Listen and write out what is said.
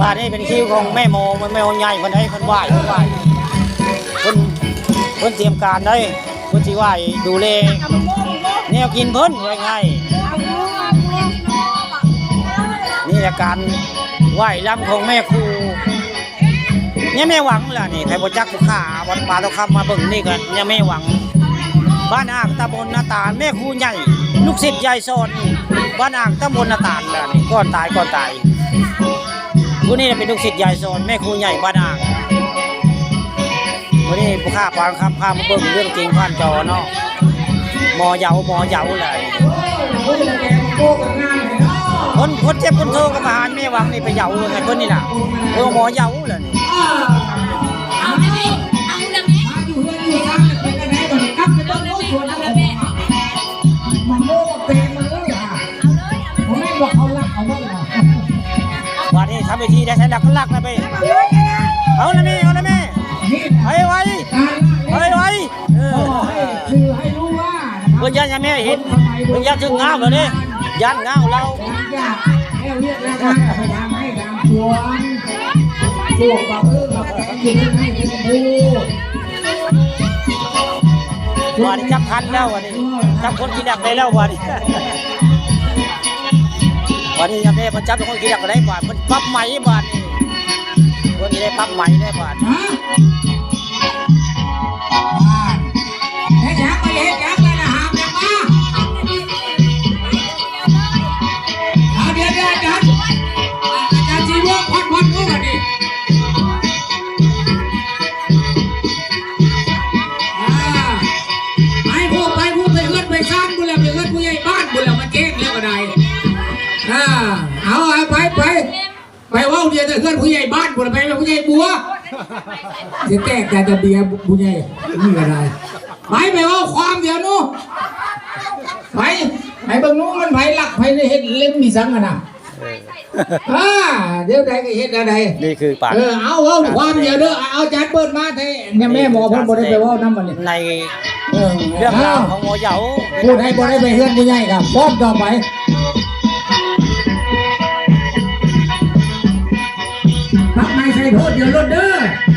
บานนี้เป็นคิวของแม่โมมันแม่โมใหญ่คนให้คนไหวคนไหวคนคนเตรียมการได้คนที่ไหวดูแลแนวกินเพิ่นว่าง่ายนี่แหละการไหว้ลำของแม่ครูเนี่ยแม่หวังล่ะนี่ใครบ่จักผู้ขาวัดป่าตะคำมาเบิ่งนี่กันเนี่ยแม่หวัง บ้านอ่างตำบลนาตาลแม่ครูใหญ่ ลูกศิษย์ยายโซนบ้านอ่างตำบลนาตาลล่ะนี่ก่อนตายก่อนตาย ผู้นี้เป็นลูกศิษย์ยายโซนแม่ครูใหญ่บ้านอ่างวันนี้ผู้ข้าปางคำพามาเบิ่งเรื่องจริงผ่านจอเนาะหมอเหยาหมอเหยาเลยคนคนเจ็บคนโทก็มาหาแม่หวังนี่ไปเหยาไงเลยคนนี่ล่ะเออหมอเหยาเลยนี่ วันนี้ทำไปทีได้ใช้หลักก็ลักนะไปเอาละแม่เอาละแม่นี่ไปไว้การไปไว้เออให้คือให้รู้ว่าเพิ่นยันยังแม่เห็นเพิ่นยันถึงงามแล้วนี่ยันงามเรายากให้เรียกแล้วกันพยายามให้ตามชวนพวกแบบเออแบบอยู่ให้เป็นผู้วันนี้จับทันแล้ววันนี้จับคนกินดักได้แล้ววันนี้ วันนี้ยังแม่มันจับคนกินดักได้บาทมันปั๊บไหมบาทนี่วันนี้ได้ปั๊บไหมได้บาทฮะเฮ็ดยักไปเฮ็ดยักษ์เลยนะหามยักษ์มาเอาเฮียเดี๋ยวอาจารย์อาจารย์ชีวกพัดพัดรู้กันดิอ่าไปพวกไปพวกไปเอื้อนไปซ่านบุญแล้วไปเอื้อนผู้ใหญ่บ้านบุญแล้ว เว่าเดียวจะเอื้อนผู้ใหญ่บ้านบุญแล้วไปผู้ใหญ่บัวจะแตกแต่จะเบียร์บุญใหญ่นี่อะไรไปไปว่าความเดียวนู้ไปไปเบิ่งนู้มันไผหลักไผได้เฮ็ดเล่มมีสังกันนะอ่าเดี๋ยวใดก็เฮ็ดอะไรนี่คือปากเออเอาเอาความเดียวเด้อเอาจัดเปิดมาเท่เนี่ยแม่หมอเพิ่นบ่ได้ไปเว้านำมันนี่ในเออเรื่องราวขเอาองหมอเหยาพูดให้บ่ได้ไปเฮือนผู้ใหญ่ครับพร้อมต่อไป พักในใส่โทษเดี๋ยวรถเด้อ